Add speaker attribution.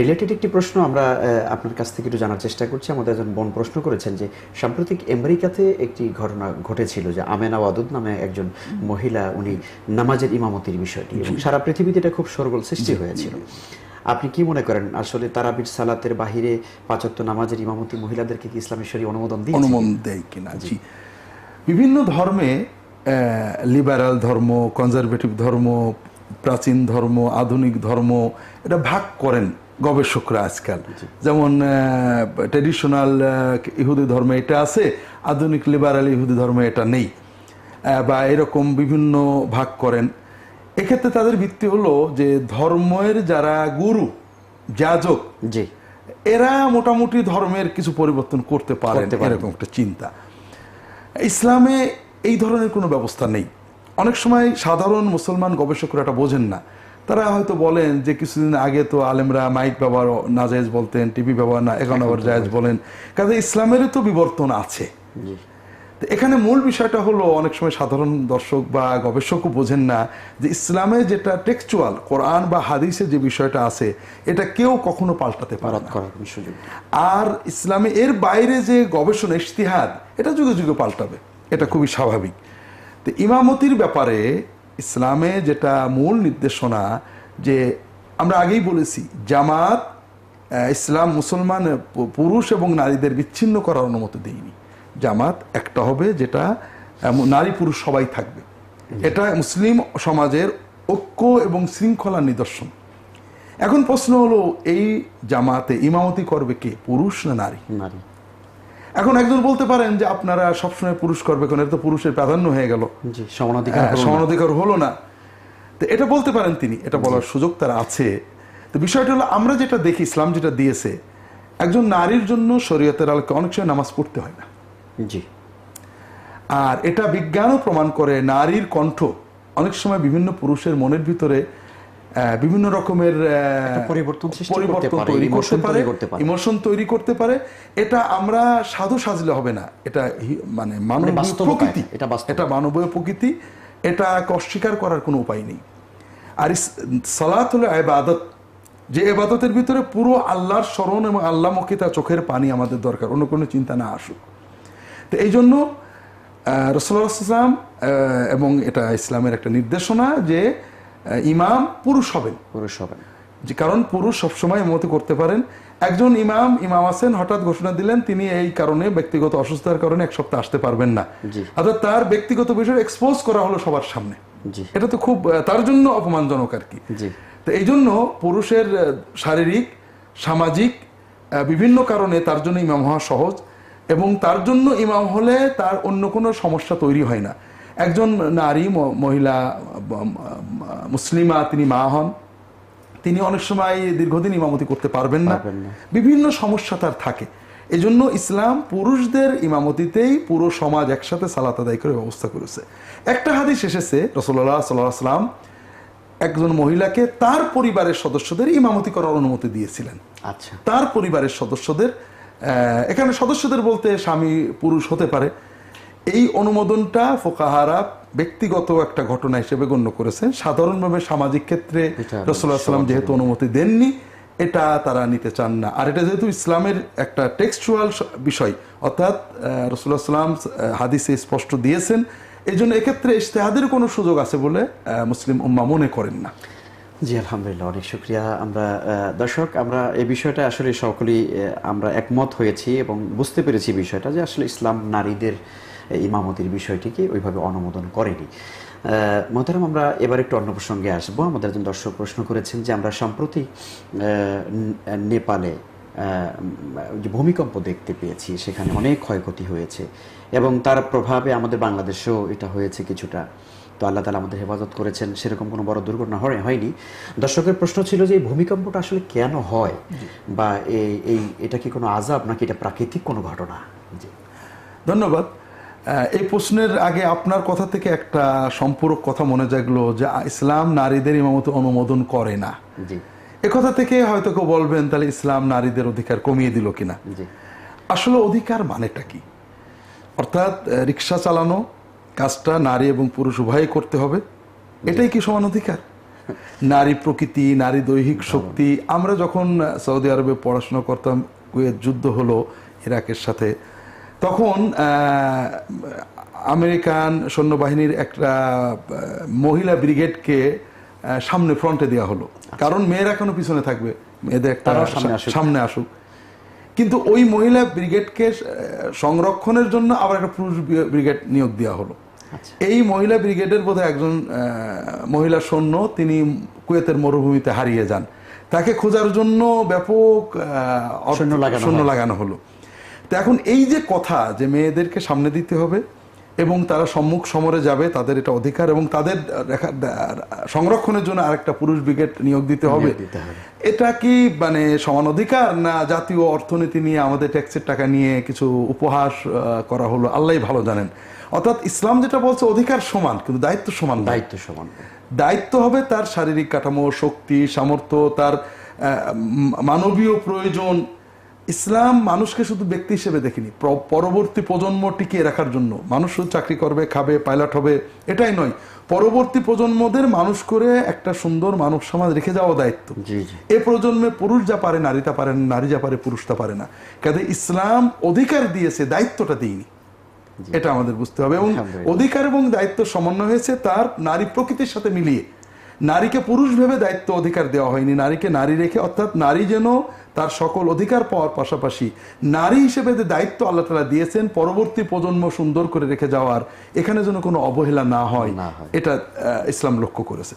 Speaker 1: Related একটি প্রশ্ন আমরা আপনার কাছ থেকে একটু জানার চেষ্টা করছি। আমাদের একজন বোন প্রশ্ন করেছেন যে সাম্প্রতিক আমেরিকাতে একটি ঘটনা ঘটেছিল যে আমেনা ওয়াদুদ নামে একজন মহিলা উনি নামাজের ইমামতির বিষয়টি এবং সারা পৃথিবীতে এটা খুব সরগোল সৃষ্টি হয়েছিল। আপনি কি মনে করেন আসলে তারাবির সালাতের বাহিরে পাঁচত্ব নামাজের ইমামতি মহিলাদেরকে কি ইসলামের শরী অনুমোদন দিয়ে
Speaker 2: অনুমোদন দেয় কিনা? জি। বিভিন্ন ধর্মে লিবারাল ধর্ম কনজারভেটিভ ধর্ম প্রাচীন ধর্ম আধুনিক ধর্ম এটা ভাগ করেন। গবেষকরা আজকাল। যেমন ট্রেডিশনাল ইহুদি ধর্মে এটা আছে আধুনিক লিবারাল ইহুদি ধর্মে এটা নেই। বা এরকম বিভিন্ন ভাগ করেন। এক্ষেত্রে তাদের ভিত্তি হলো যে ধর্মের যারা গুরু যাজক
Speaker 1: জি।
Speaker 2: এরা মোটামুটি ধর্মের কিছু পরিবর্তন করতে পারেন। এরকম একটা চিন্তা। ইসলামে এই ধরনের কোনো ব্যবস্থা নেই। অনেক সময় সাধারণ মুসলমান গবেষকরা এটা বোঝেন না। তারা হয়তো বলেন যে কিছুদিন আগে তো আলেমরা মাইক ব্যবহার নাজায়েজ বলতেন টিভি ব্যবহার না এখন আবার জায়েজ বলেন। কাজে ইসলামেরও তো বিবর্তন আছে। তো এখানে মূল বিষয়টা হলো অনেক সময় সাধারণ দর্শক বা গবেষকও বোঝেন না যে ইসলামে যেটা টেক্সচুয়াল কোরআন বা হাদিসে যে বিষয়টা আছে এটা কেউ কখনো পাল্টাতে পারে না। আর ইসলামে এর বাইরে যে গবেষণা ইশতিহাদ এটা যুগে যুগে পাল্টাবে। এটা খুবই স্বাভাবিক। তো ইমামতির ব্যাপারে ইসলামে যেটা মূল নির্দেশনা যে আমরা আগেই বলেছি জামাত ইসলাম মুসলমান পুরুষ এবং নারীদের বিচ্ছিন্ন করার অনুমতি দেয়নি। জামাত একটা হবে যেটা নারী পুরুষ সবাই থাকবে। এটা মুসলিম সমাজের ঐক্য এবং শৃঙ্খলার নিদর্শন। এখন প্রশ্ন হলো এই জামাতে ইমামতি করবে কে পুরুষ না নারী?
Speaker 1: নারী।
Speaker 2: এখন একজন বলতে পারেন যে আপনারা সবসময় পুরুষ করবে কারণ এটা তো পুরুষের প্রাধান্য হয়ে গেল।
Speaker 1: সমানাধিকার
Speaker 2: হ্যাঁ,
Speaker 1: হলো না।
Speaker 2: তো এটা বলতে পারেন তিনি এটা বলার সুযোগ তার আছে। তো বিষয়টা হলো আমরা যেটা দেখি ইসলাম যেটা দিয়েছে একজন নারীর জন্য শরীয়তের আলোকে অনেক সময় নামাজ পড়তে হয় না।
Speaker 1: জি।
Speaker 2: আর এটা বিজ্ঞানও প্রমাণ করে নারীর কণ্ঠ অনেক সময় বিভিন্ন পুরুষের মনের ভিতরে বিভিন্ন রকমের
Speaker 1: পরিবর্তন
Speaker 2: পরিবর্তন তৈরি করতে পারে। ইমোশন তৈরি করতে পারে। এটা আমরা সাধু সাজলে হবে না। এটা মানে মানবীয় প্রকৃতি।
Speaker 1: এটা,
Speaker 2: মানবীয় প্রকৃতি। এটা অস্বীকার করার কোনো উপায় নেই। আর সালাত হলো এবাদত যে এবাদতের ভিতরে পুরো আল্লাহর স্মরণ এবং আল্লাহমুখী তার চোখের পানি আমাদের দরকার অন্য কোনো চিন্তা না আসুক। তো এই জন্য রসুল্লাহাম এবং এটা ইসলামের একটা নির্দেশনা যে ইমাম পুরুষ হবেন।
Speaker 1: পুরুষ হবেন।
Speaker 2: যে কারণ পুরুষ সবসময় ইমামতি করতে পারেন। একজন ইমাম ইমাম আছেন হঠাৎ ঘোষণা দিলেন তিনি এই কারণে ব্যক্তিগত অসুস্থতার কারণে এক সপ্তাহ আসতে পারবেন না। অর্থাৎ তার ব্যক্তিগত বিষয় এক্সপোজ করা হলো সবার সামনে। এটা তো খুব তার জন্য অপমানজনক আর কি। তো এই জন্য পুরুষের শারীরিক সামাজিক বিভিন্ন কারণে তার জন্য ইমাম হওয়া সহজ এবং তার জন্য ইমাম হলে তার অন্য কোনো সমস্যা তৈরি হয় না। একজন নারী মহিলা মুসলিমা তিনি মা হন। তিনি অনেক সময় দীর্ঘদিন ইমামতি করতে পারবেন না। বিভিন্ন সমস্যা তার থাকে। এই জন্য ইসলাম পুরুষদের ইমামতিতেই পুরো সমাজ একসাথে সালাত আদায় করে ব্যবস্থা করেছে। একটা হাদিস এসেছে রসল্লাহ সাল্লাহ আসলাম একজন মহিলাকে তার পরিবারের সদস্যদের ইমামতি করার অনুমতি দিয়েছিলেন।
Speaker 1: আচ্ছা।
Speaker 2: তার পরিবারের সদস্যদের আহ, এখানে সদস্যদের বলতে স্বামী পুরুষ হতে পারে। এই অনুমোদনটা ফোকাহারা ব্যক্তিগত একটা ঘটনা হিসেবে গণ্য করেছেন। সাধারণভাবে সামাজিক ক্ষেত্রে
Speaker 1: এটা
Speaker 2: রসুল্লাহ সাল্লাম যেহেতু অনুমতি দেননি এটা তারা নিতে চান না। আর এটা যেহেতু ইসলামের একটা টেক্সচুয়াল বিষয় অর্থাৎ রসুল্লাহ সাল্লাম হাদিসে স্পষ্ট দিয়েছেন। এই জন্য এক্ষেত্রে ইশতেহাদের কোনো সুযোগ আছে বলে মুসলিম উম্মা মনে করেন না।
Speaker 1: জি আলহামদুলিল্লাহ অনেক শুক্রিয়া। আমরা দর্শক আমরা এই বিষয়টা আসলে সকলেই আমরা একমত হয়েছি এবং বুঝতে পেরেছি বিষয়টা যে আসলে ইসলাম নারীদের ইমামতির বিষয়টিকে ওইভাবে অনুমোদন করেনি। মহতারাম আমরা এবার একটু অন্য প্রসঙ্গে আসব। আমাদের একজন দর্শক প্রশ্ন করেছেন যে আমরা সম্প্রতি নেপালে যে ভূমিকম্প দেখতে পেয়েছি সেখানে অনেক ক্ষয়ক্ষতি হয়েছে এবং তার প্রভাবে আমাদের বাংলাদেশেও এটা হয়েছে কিছুটা। তো আল্লাহ তালা আমাদের হেফাজত করেছেন সেরকম কোনো বড় দুর্ঘটনা হয়- হয়নি। দর্শকের প্রশ্ন ছিল যে এই ভূমিকম্পটা আসলে কেন হয়? বা এই এটা কি কোনো আজাব নাকি এটা প্রাকৃতিক কোনো ঘটনা? জি।
Speaker 2: ধন্যবাদ। এই প্রশ্নের আগে আপনার কথা থেকে একটা সম্পূরক কথা মনে জাগলো যে ইসলাম নারীদের ইমামত অনুমোদন করে না। এ কথা থেকে হয়তো কেউ বলবেন তাহলে ইসলাম নারীদের অধিকার কমিয়ে দিল কিনা? আসলে অধিকার মানেটা কি? অর্থাৎ রিক্সা চালানো কাজটা নারী এবং পুরুষ উভয়ই করতে হবে এটাই কি সমান অধিকার? নারী প্রকৃতি নারী দৈহিক শক্তি আমরা যখন সৌদি আরবে পড়াশোনা করতাম কুয়েত যুদ্ধ হলো ইরাকের সাথে তখন আমেরিকান সৈন্যবাহিনীর একটা মহিলা ব্রিগেডকে সামনে ফ্রন্টে দেওয়া হলো। কারণ মেয়েরা কেন পিছনে থাকবে। মেয়েদের একটা
Speaker 1: সামনে আসুক।
Speaker 2: কিন্তু ওই মহিলা ব্রিগেডকে সংরক্ষণের জন্য আবার একটা পুরুষ ব্রিগেড নিয়োগ দেওয়া হলো।
Speaker 1: আচ্ছা।
Speaker 2: এই মহিলা ব্রিগেডের বোধহয় একজন মহিলা সৈন্য তিনি কুয়েতের মরুভূমিতে হারিয়ে যান। তাকে খোঁজার জন্য ব্যাপক
Speaker 1: সৈন্য লাগানো
Speaker 2: হলো। তো এখন এই যে কথা যে মেয়েদেরকে সামনে দিতে হবে এবং তারা সম্মুখ সমরে যাবে তাদের এটা অধিকার এবং তাদের সংরক্ষণের জন্য আরেকটা পুরুষ ব্রিগেড নিয়োগ দিতে হবে। এটা কি মানে সমান অধিকার না জাতীয় অর্থনীতি নিয়ে আমাদের ট্যাক্সের টাকা নিয়ে কিছু উপহাস করা হলো? আল্লাহ ভালো জানেন। অর্থাৎ ইসলাম যেটা বলছে অধিকার সমান কিন্তু দায়িত্ব সমান
Speaker 1: দায়িত্ব সমান
Speaker 2: দায়িত্ব হবে তার শারীরিক কাঠামো শক্তি সামর্থ্য তার মানবীয় প্রয়োজন ইসলাম মানুষকে শুধু ব্যক্তি হিসেবে দেখিনি পরবর্তী প্রজন্ম টিকিয়ে রাখার জন্য। মানুষ শুধু চাকরি করবে খাবে পাইলট হবে এটাই নয়। পরবর্তী প্রজন্মদের মানুষ করে একটা সুন্দর মানব সমাজ রেখে যাওয়া দায়িত্ব। এ প্রজন্মে পুরুষ যা পারে নারী তা পারে নারী যা পারে পুরুষ তা পারে না। কাজে ইসলাম অধিকার দিয়েছে দায়িত্বটা দিইনি। এটা আমাদের বুঝতে হবে এবং অধিকার এবং দায়িত্ব সমন্বয় হয়েছে তার নারী প্রকৃতির সাথে মিলিয়ে। নারীকে পুরুষ ভেবে দায়িত্ব অধিকার দেওয়া হয়নি। নারীকে নারী রেখে অর্থাৎ নারী যেন তার সকল অধিকার পাওয়ার পাশাপাশি নারী হিসেবে যে দায়িত্ব আল্লাহ তালা দিয়েছেন পরবর্তী প্রজন্ম সুন্দর করে রেখে যাওয়ার এখানে যেন কোনো অবহেলা না হয় এটা ইসলাম লক্ষ্য করেছে